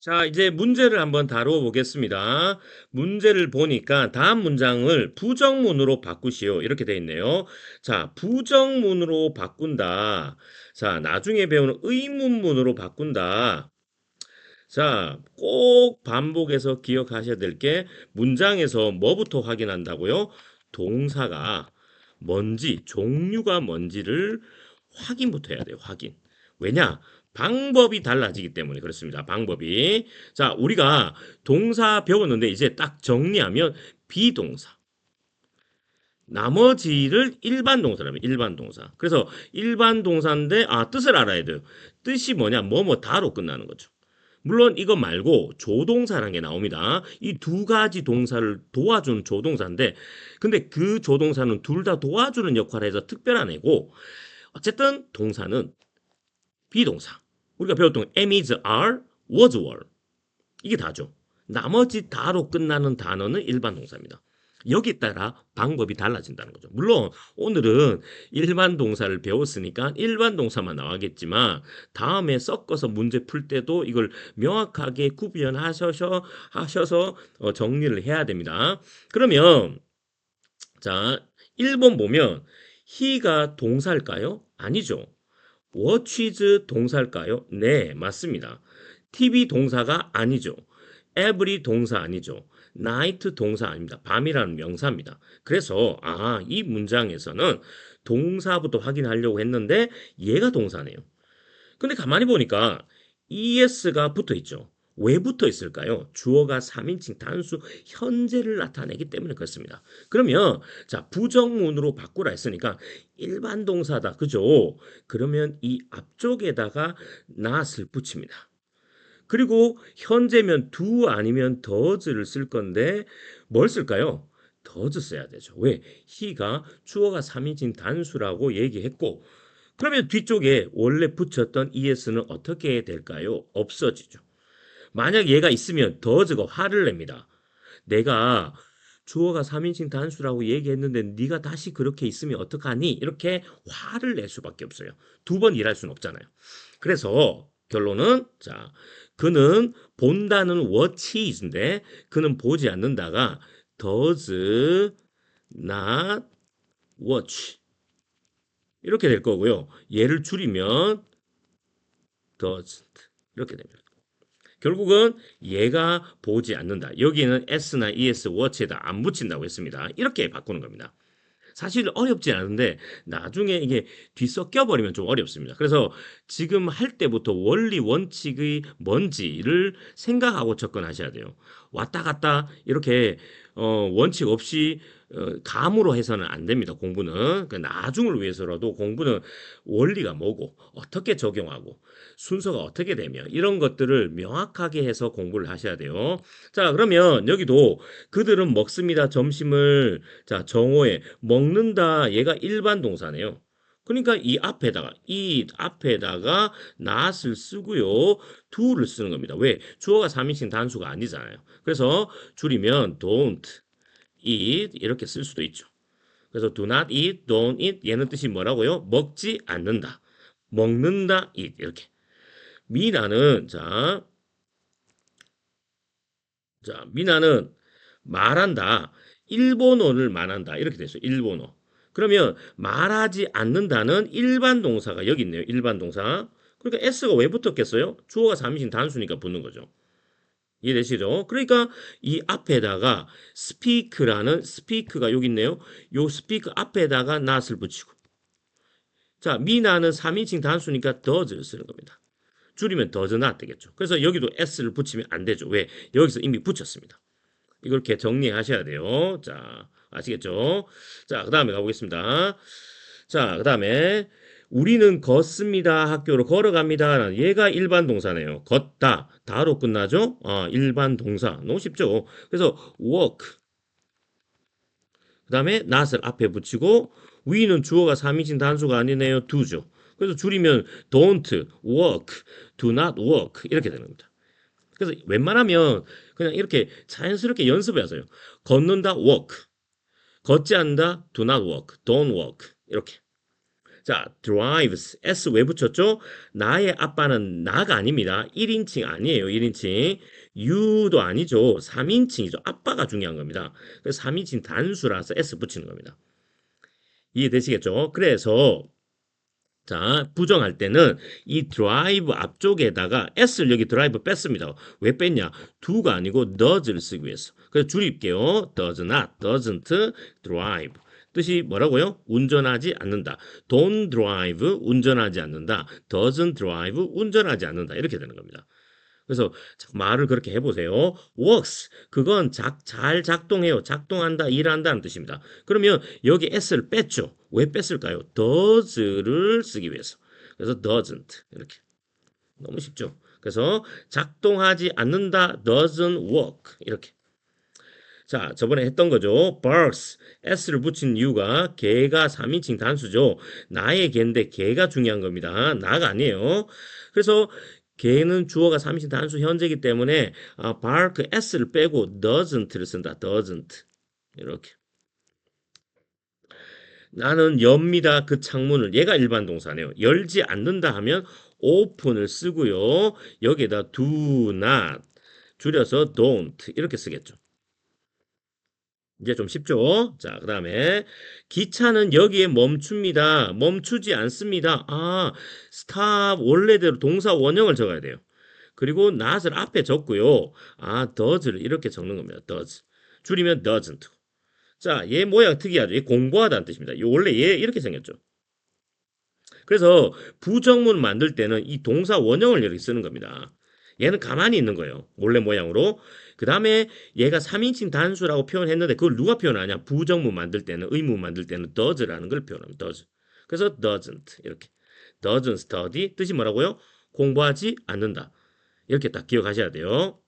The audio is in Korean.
자, 이제 문제를 한번 다루어 보겠습니다. 문제를 보니까 다음 문장을 부정문으로 바꾸시오. 이렇게 돼 있네요. 자, 부정문으로 바꾼다. 자, 나중에 배우는 의문문으로 바꾼다. 자, 꼭 반복해서 기억하셔야 될 게 문장에서 뭐부터 확인한다고요? 동사가 뭔지, 종류가 뭔지를 확인부터 해야 돼요. 확인. 왜냐? 방법이 달라지기 때문에 그렇습니다. 방법이. 자, 우리가 동사 배웠는데 이제 딱 정리하면 비동사. 나머지를 일반 동사라면 일반 동사. 그래서 일반 동사인데 아 뜻을 알아야 돼요. 뜻이 뭐냐? 뭐뭐 다로 끝나는 거죠. 물론 이거 말고 조동사라는 게 나옵니다. 이 두 가지 동사를 도와주는 조동사인데 근데 그 조동사는 둘 다 도와주는 역할을 해서 특별한 애고 어쨌든 동사는 비동사. 우리가 배웠던 am, is, are, was, were. 이게 다죠. 나머지 다로 끝나는 단어는 일반 동사입니다. 여기 따라 방법이 달라진다는 거죠. 물론 오늘은 일반 동사를 배웠으니까 일반 동사만 나와겠지만 다음에 섞어서 문제 풀 때도 이걸 명확하게 구별하셔서 하셔서 어, 정리를 해야 됩니다. 그러면 자 1번 보면 he가 동사일까요? 아니죠. What is 동사일까요? 네, 맞습니다. TV 동사가 아니죠. every 동사 아니죠. night 동사 아닙니다. 밤이라는 명사입니다. 그래서 아, 이 문장에서는 동사부터 확인하려고 했는데 얘가 동사네요. 근데 가만히 보니까 es가 붙어 있죠. 왜 붙어 있을까요? 주어가 3인칭 단수 현재를 나타내기 때문에 그렇습니다. 그러면 자 부정문으로 바꾸라 했으니까 일반 동사다. 그죠? 그러면 이 앞쪽에다가 not을 붙입니다. 그리고 현재면 do 아니면 does를 쓸 건데 뭘 쓸까요? does 써야 되죠. 왜? he가 주어가 3인칭 단수라고 얘기했고 그러면 뒤쪽에 원래 붙였던 es는 어떻게 될까요? 없어지죠. 만약 얘가 있으면 does가 화를 냅니다. 내가 주어가 3인칭 단수라고 얘기했는데 네가 다시 그렇게 있으면 어떡하니? 이렇게 화를 낼 수밖에 없어요. 두 번 일할 수는 없잖아요. 그래서 결론은 자 그는 본다는 what is인데 그는 보지 않는다가 does not watch 이렇게 될 거고요. 얘를 줄이면 doesn't 이렇게 됩니다. 결국은 얘가 보지 않는다. 여기는 s나 es, watch에다 안 붙인다고 했습니다. 이렇게 바꾸는 겁니다. 사실 어렵지 않은데 나중에 이게 뒤섞여 버리면 좀 어렵습니다. 그래서 지금 할 때부터 원리 원칙의 뭔지를 생각하고 접근하셔야 돼요. 왔다 갔다 이렇게 어, 원칙 없이 어, 감으로 해서는 안 됩니다. 공부는 그 나중을 위해서라도 공부는 원리가 뭐고 어떻게 적용하고 순서가 어떻게 되며 이런 것들을 명확하게 해서 공부를 하셔야 돼요. 자 그러면 여기도 그들은 먹습니다. 점심을 자 정오에 먹는다 얘가 일반 동사네요. 그러니까 이 앞에다가 이 앞에다가 not을 쓰고요. do를 쓰는 겁니다. 왜? 주어가 3인칭 단수가 아니잖아요. 그래서 줄이면 don't eat 이렇게 쓸 수도 있죠. 그래서 do not eat, don't eat 얘는 뜻이 뭐라고요? 먹지 않는다. 먹는다, eat 이렇게. 미나는 자, 자 미나는 말한다. 일본어를 말한다. 이렇게 됐어요. 일본어. 그러면 말하지 않는다는 일반 동사가 여기 있네요. 일반 동사. 그러니까 s가 왜 붙었겠어요? 주어가 3인칭 단수니까 붙는 거죠. 이해되시죠? 그러니까 이 앞에다가 speak라는 speak가 여기 있네요. 요 speak 앞에다가 not을 붙이고. 자, 미나는 3인칭 단수니까 does를 쓰는 겁니다. 줄이면 does not 되겠죠. 그래서 여기도 s를 붙이면 안 되죠. 왜? 여기서 이미 붙였습니다. 이걸 이렇게 정리하셔야 돼요. 자, 아시겠죠? 자, 그 다음에 가보겠습니다. 자, 그 다음에 우리는 걷습니다. 학교로 걸어갑니다. 얘가 일반 동사네요. 걷다. 다로 끝나죠? 아, 일반 동사. 너무 쉽죠? 그래서 walk. 그 다음에 not을 앞에 붙이고 we는 주어가 3인칭 단수가 아니네요. do죠. 그래서 줄이면 don't walk, do not walk 이렇게 되는 겁니다. 그래서 웬만하면 그냥 이렇게 자연스럽게 연습을 하세요. 걷는다 walk, 걷지 않는다 do not walk, don't walk 이렇게. 자, drives. S 왜 붙였죠? 나의 아빠는 나가 아닙니다. 1인칭 아니에요. 1인칭. you도 아니죠. 3인칭이죠. 아빠가 중요한 겁니다. 그래서 3인칭 단수라서 S 붙이는 겁니다. 이해되시겠죠? 그래서 자, 부정할 때는 이 drive 앞쪽에다가 s를 여기 drive 뺐습니다. 왜 뺐냐? do가 아니고 does를 쓰기 위해서. 그래서 줄일게요. does not, doesn't drive. 뜻이 뭐라고요? 운전하지 않는다. don't drive, 운전하지 않는다. doesn't drive, 운전하지 않는다. 이렇게 되는 겁니다. 그래서 자, 말을 그렇게 해보세요. works 그건 작, 잘 작동해요. 작동한다, 일한다는 뜻입니다. 그러면 여기 s를 뺐죠. 왜 뺐을까요? does를 쓰기 위해서. 그래서 doesn't 이렇게 너무 쉽죠. 그래서 작동하지 않는다, doesn't work 이렇게. 자, 저번에 했던 거죠. barks s를 붙인 이유가 개가 3인칭 단수죠. 나의 개인데 개가 중요한 겁니다. 나가 아니에요. 그래서 개는 주어가 3인칭 단수 현재이기 때문에 아, bark s를 빼고 doesn't를 쓴다. doesn't 이렇게. 나는 엽니다. 그 창문을 얘가 일반 동사네요. 열지 않는다 하면 open을 쓰고요. 여기에다 do not 줄여서 don't 이렇게 쓰겠죠. 이제 좀 쉽죠? 자, 그 다음에 기차는 여기에 멈춥니다. 멈추지 않습니다. 아, stop 원래대로 동사 원형을 적어야 돼요. 그리고 not을 앞에 적고요. 아, does를 이렇게 적는 겁니다. does. 줄이면 doesn't. 자, 얘 모양 특이하죠? 얘 공부하다는 뜻입니다. 이 원래 얘 이렇게 생겼죠. 그래서 부정문 만들 때는 이 동사 원형을 이렇게 쓰는 겁니다. 얘는 가만히 있는 거예요. 원래 모양으로. 그 다음에 얘가 3인칭 단수라고 표현했는데 그걸 누가 표현하냐? 부정문 만들 때는, 의문 만들 때는 does라는 걸 표현합니다. does. 그래서 doesn't. 이렇게. doesn't study. 뜻이 뭐라고요? 공부하지 않는다. 이렇게 딱 기억하셔야 돼요.